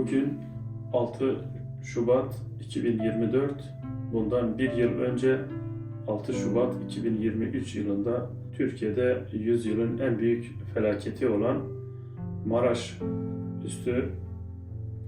Bugün 6 Şubat 2024. Bundan bir yıl önce 6 Şubat 2023 yılında Türkiye'de yüzyılın en büyük felaketi olan Maraş üstü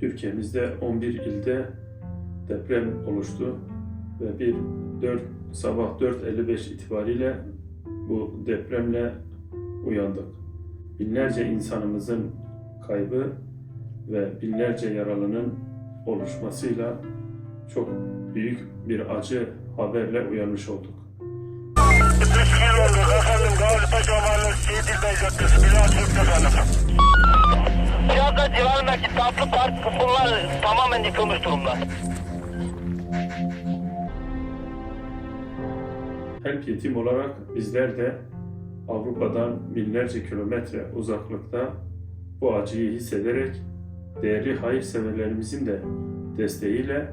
Türkiye'mizde 11 ilde deprem oluştu ve bir 4 sabah 4.55 itibariyle bu depremle uyandık. Binlerce insanımızın kaybı ve binlerce yaralının oluşmasıyla çok büyük bir acı haberle uyanmış olduk. Teşekkür olduk efendim. Gazi Mahallesi Şehit Caddesi Bilal Türk efendim. Park bunlar tamamen yıkılmış durumda. Help Yetim olarak bizler de Avrupa'dan binlerce kilometre uzaklıkta bu acıyı hissederek değerli hayırseverlerimizin de desteğiyle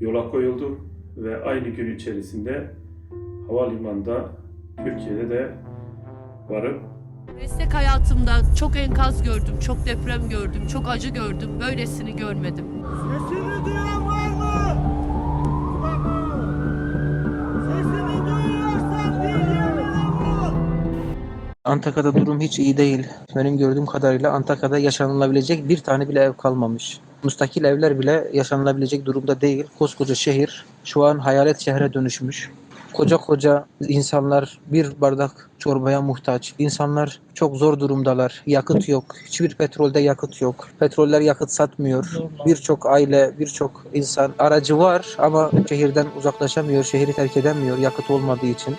yola koyulduk ve aynı gün içerisinde havalimanında Türkiye'de de varıp Meslek hayatımda çok enkaz gördüm, çok deprem gördüm, çok acı gördüm. Böylesini görmedim. Sesini duyan Antakya'da durum hiç iyi değil. Benim gördüğüm kadarıyla Antakya'da yaşanılabilecek bir tane bile ev kalmamış. Müstakil evler bile yaşanılabilecek durumda değil. Koskoca şehir şu an hayalet şehre dönüşmüş. Koca koca insanlar bir bardak çorbaya muhtaç. İnsanlar çok zor durumdalar. Yakıt yok. Hiçbir petrolde yakıt yok. Petroller yakıt satmıyor. Birçok aile, birçok insan aracı var ama şehirden uzaklaşamıyor, şehri terk edemiyor yakıt olmadığı için.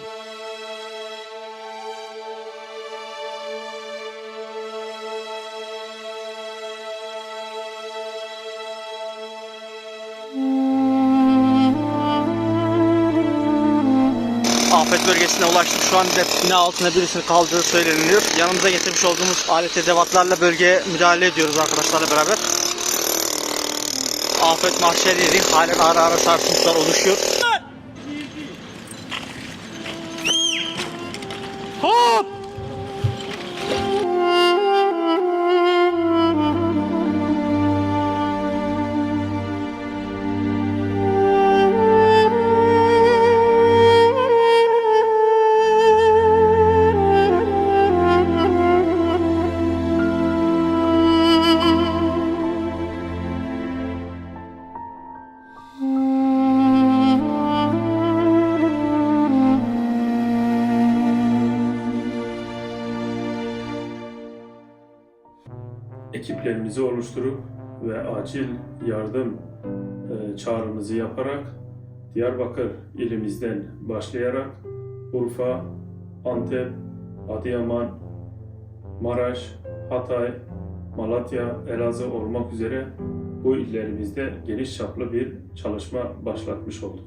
Afet bölgesine ulaştık. Şu an bina altında birisinin kaldığı söyleniyor. Yanımıza getirmiş olduğumuz alet edevatlarla bölgeye müdahale ediyoruz arkadaşlarla beraber. Afet mahşer yeri halen ara ara sarsıntılar oluşuyor. Oluşturup ve acil yardım e, çağrımızı yaparak Diyarbakır ilimizden başlayarak Urfa, Antep, Adıyaman, Maraş, Hatay, Malatya, Elazığ olmak üzere bu illerimizde geniş çaplı bir çalışma başlatmış olduk.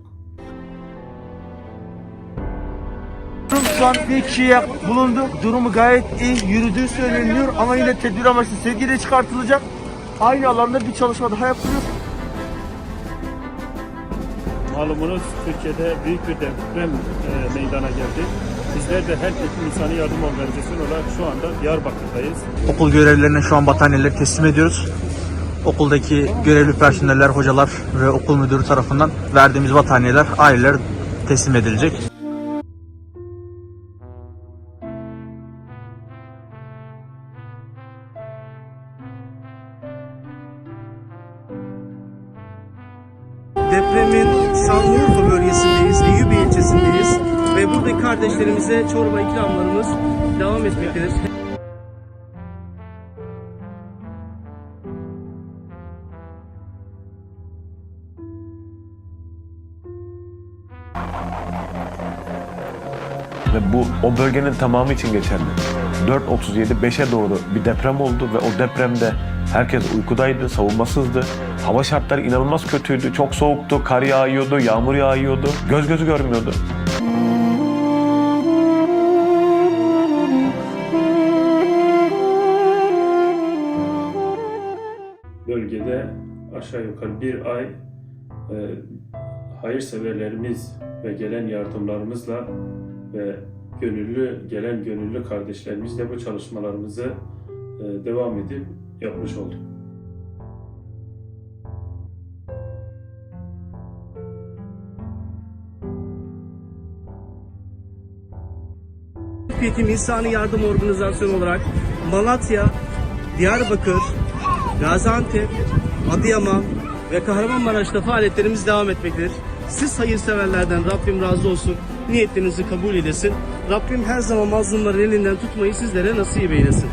Şu an bir kişiye bulundu. Durumu gayet iyi. Yürüdüğü söyleniyor ama yine tedbir amaçlı sevgiyle çıkartılacak. Aynı alanda bir çalışma daha yapılıyor. Malumunuz Türkiye'de büyük bir deprem e, meydana geldi. Bizler de herkesin insani yardım organizasyonu olarak şu anda Diyarbakır'dayız. Okul görevlilerine şu an battaniyeleri teslim ediyoruz. Okuldaki görevli personeller, hocalar ve okul müdürü tarafından verdiğimiz battaniyeler aileler teslim edilecek. Buradaki kardeşlerimize çorba ikramlarımız devam etmektedir. Ve bu o bölgenin tamamı için geçerli. 4.37 5'e doğru bir deprem oldu ve o depremde herkes uykudaydı, savunmasızdı. Hava şartları inanılmaz kötüydü. Çok soğuktu, kar yağıyordu, yağmur yağıyordu. Göz gözü görmüyordu. aşağı yukarı bir ay e, hayırseverlerimiz ve gelen yardımlarımızla ve gönüllü gelen gönüllü kardeşlerimizle bu çalışmalarımızı e, devam edip yapmış olduk. Fikretim İnsani Yardım Organizasyonu olarak Malatya, Diyarbakır, Gaziantep, Adıyaman ve Kahramanmaraş'ta faaliyetlerimiz devam etmektedir. Siz hayırseverlerden Rabbim razı olsun. Niyetlerinizi kabul eylesin. Rabbim her zaman mazlumların elinden tutmayı sizlere nasip eylesin.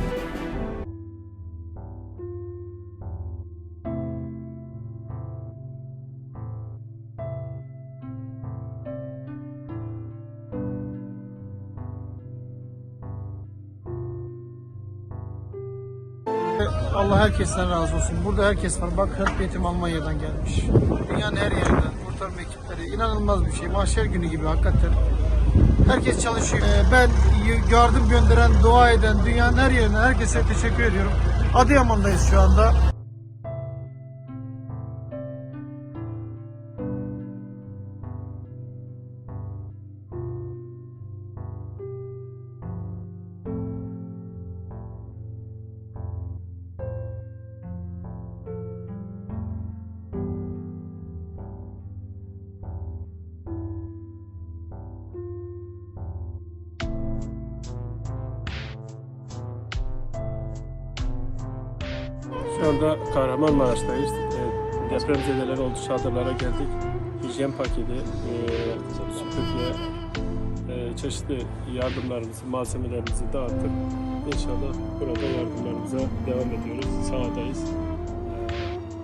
Allah herkesten razı olsun. Burada herkes var. Bak Help Yetim Almanya'dan gelmiş. Dünyanın her yerinden kurtarma ekipleri. inanılmaz bir şey. Mahşer günü gibi hakikaten. Herkes çalışıyor. Ee, Ben yardım gönderen, dua eden dünyanın her yerinden herkese teşekkür ediyorum. Adıyaman'dayız şu anda. Şu anda Kahramanmaraş'tayız. E, depremzedeler oldu çadırlara geldik. Hijyen paketi, e, süpürge, e, çeşitli yardımlarımızı, malzemelerimizi dağıttık. İnşallah burada yardımlarımıza devam ediyoruz. Sahadayız. E,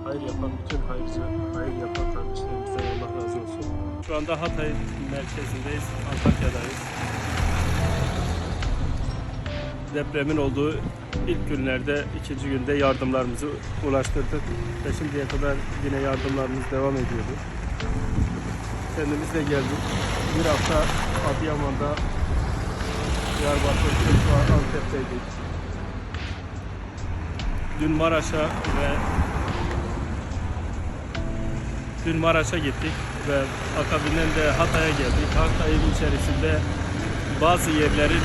hayır yapan bütün hayırcı, hayır yapan kardeşlerimizden Allah razı olsun. Şu anda Hatay merkezindeyiz, Antakya'dayız. depremin olduğu ilk günlerde, ikinci günde yardımlarımızı ulaştırdık. Ve şimdiye kadar yine yardımlarımız devam ediyordu. Kendimiz de geldik. Bir hafta Adıyaman'da, Diyarbakır, Kırklar, Antep'teydik. Dün Maraş'a ve dün Maraş'a gittik ve akabinden de Hatay'a geldik. Hatay'ın içerisinde bazı yerlerin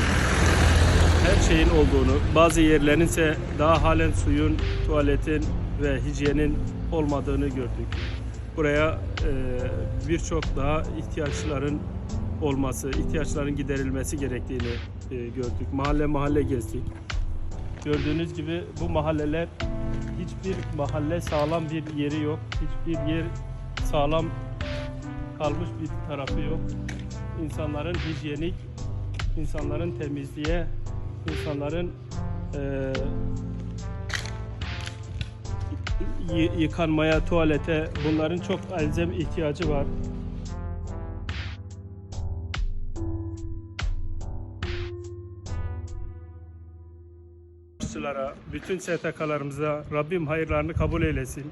her şeyin olduğunu, bazı yerlerin ise daha halen suyun, tuvaletin ve hijyenin olmadığını gördük. Buraya e, birçok daha ihtiyaçların olması, ihtiyaçların giderilmesi gerektiğini e, gördük. Mahalle mahalle gezdik. Gördüğünüz gibi bu mahalleler hiçbir mahalle sağlam bir yeri yok. Hiçbir yer sağlam kalmış bir tarafı yok. İnsanların hijyenik, insanların temizliğe insanların y- yıkanmaya, tuvalete bunların çok elzem ihtiyacı var. Bütün STK'larımıza Rabbim hayırlarını kabul eylesin.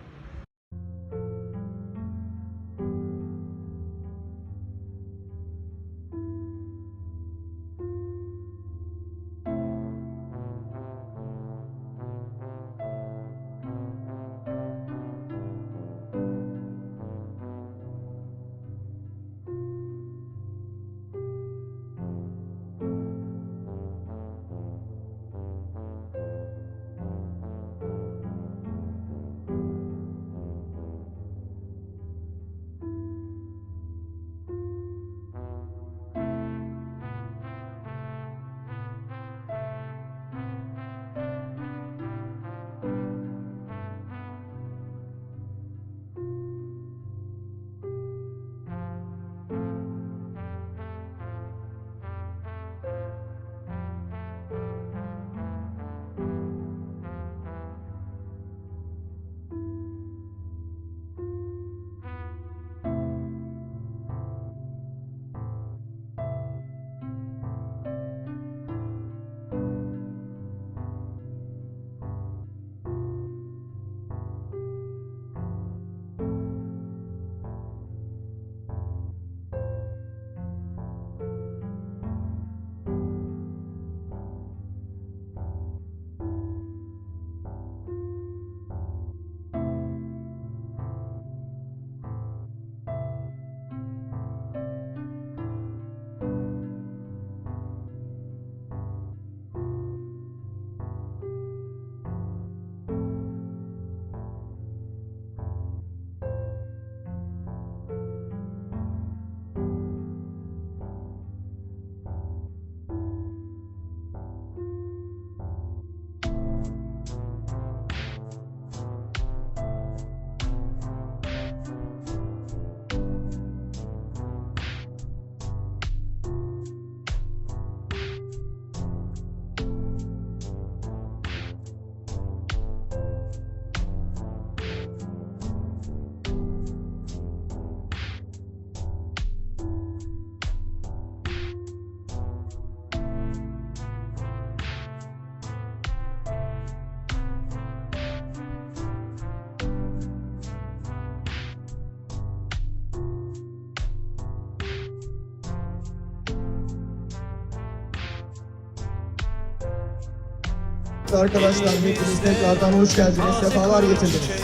Kıymetli arkadaşlar hepiniz tekrardan hoş geldiniz, sefalar getirdiniz.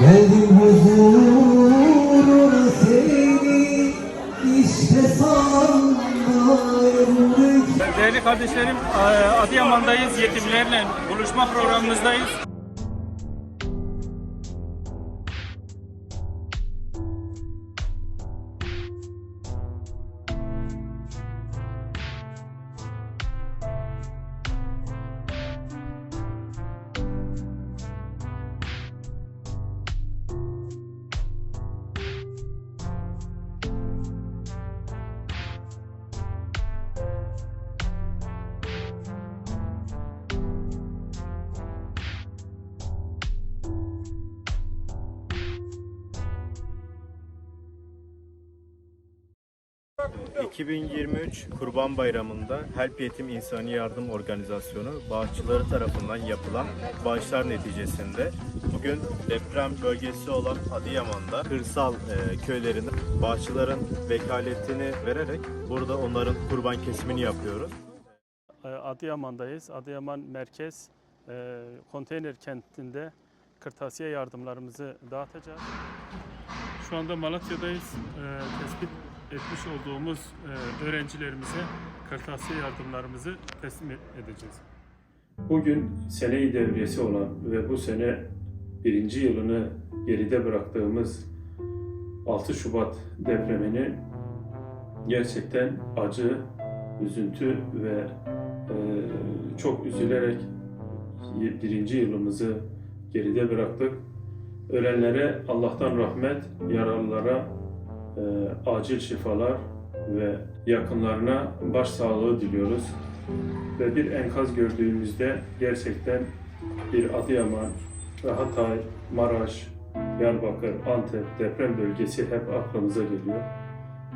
Geldim huzuruna seni işte sandım Değerli kardeşlerim, Adıyaman'dayız. Yetimlerle buluşma programımızdayız. 2023 Kurban Bayramı'nda Help Yetim İnsani Yardım Organizasyonu bağışçıları tarafından yapılan bağışlar neticesinde bugün deprem bölgesi olan Adıyaman'da kırsal e, köylerinde bağışçıların vekaletini vererek burada onların kurban kesimini yapıyoruz. Ee, Adıyaman'dayız. Adıyaman merkez e, konteyner kentinde kırtasiye yardımlarımızı dağıtacağız. Şu anda Malatya'dayız. Ee, tespit etmiş olduğumuz e, öğrencilerimize kırtasiye yardımlarımızı teslim edeceğiz. Bugün seneyi devriyesi olan ve bu sene birinci yılını geride bıraktığımız 6 Şubat depremini gerçekten acı, üzüntü ve e, çok üzülerek birinci yılımızı geride bıraktık. Ölenlere Allah'tan rahmet, yaralılara e, acil şifalar ve yakınlarına başsağlığı diliyoruz. Ve bir enkaz gördüğümüzde gerçekten bir Adıyaman ve Hatay, Maraş, Diyarbakır, Antep deprem bölgesi hep aklımıza geliyor.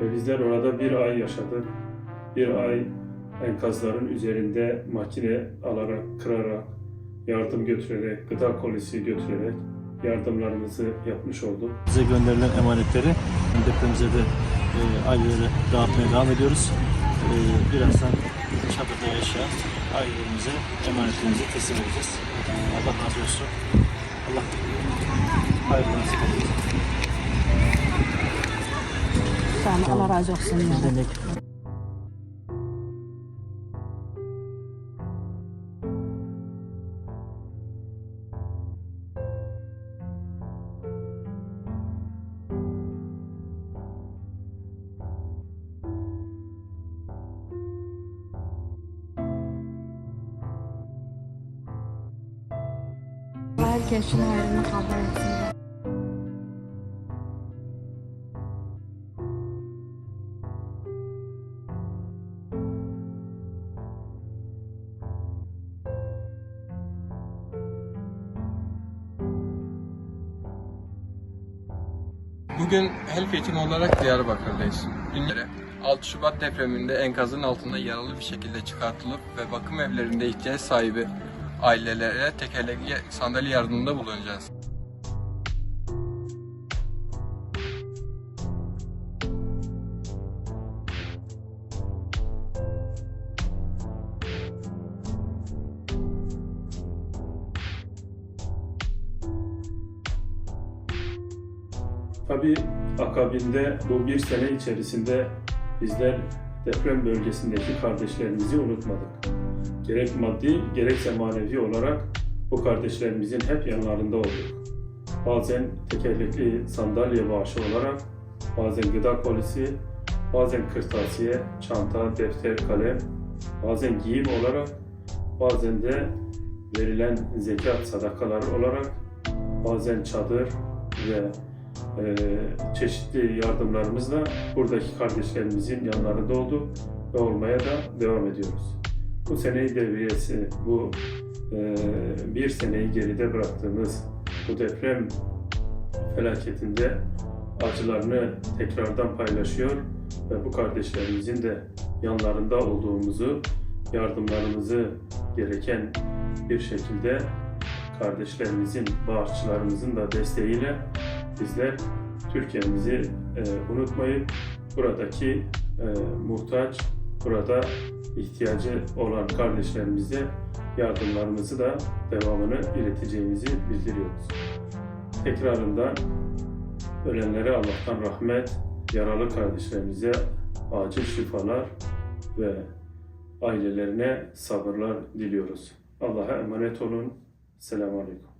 Ve bizler orada bir ay yaşadık. Bir ay enkazların üzerinde makine alarak, kırarak, yardım götürerek, gıda kolisi götürerek yardımlarımızı yapmış olduk. Bize gönderilen emanetleri depremize de e, ailelere dağıtmaya devam ediyoruz. E, birazdan çadırda yaşayan ailelerimize emanetlerimizi teslim edeceğiz. Allah razı olsun. Allah hayırlı nasip eylesin. Allah razı olsun. Ne demek? Herkesin hayrını kabul etsin. Bugün Help Eğitim olarak Diyarbakır'dayız. Dünyada 6 Şubat depreminde enkazın altında yaralı bir şekilde çıkartılıp ve bakım evlerinde ihtiyaç sahibi ailelere tekerlekli sandalye yardımında bulunacağız. Tabii akabinde bu bir sene içerisinde bizler deprem bölgesindeki kardeşlerimizi unutmadık. Gerek maddi gerekse manevi olarak bu kardeşlerimizin hep yanlarında olduk. Bazen tekerlekli sandalye bağışı olarak, bazen gıda kolisi, bazen kırtasiye, çanta, defter, kalem, bazen giyim olarak, bazen de verilen zekat sadakaları olarak, bazen çadır ve e, çeşitli yardımlarımızla buradaki kardeşlerimizin yanlarında olduk ve olmaya da devam ediyoruz. Bu seneyi devriyesi, bu e, bir seneyi geride bıraktığımız bu deprem felaketinde acılarını tekrardan paylaşıyor ve bu kardeşlerimizin de yanlarında olduğumuzu, yardımlarımızı gereken bir şekilde kardeşlerimizin, bağışçılarımızın da desteğiyle bizler Türkiye'mizi e, unutmayıp buradaki e, muhtaç, burada ihtiyacı olan kardeşlerimize yardımlarımızı da devamını ileteceğimizi bildiriyoruz. Tekrarında ölenlere Allah'tan rahmet, yaralı kardeşlerimize acil şifalar ve ailelerine sabırlar diliyoruz. Allah'a emanet olun. Selamun Aleyküm.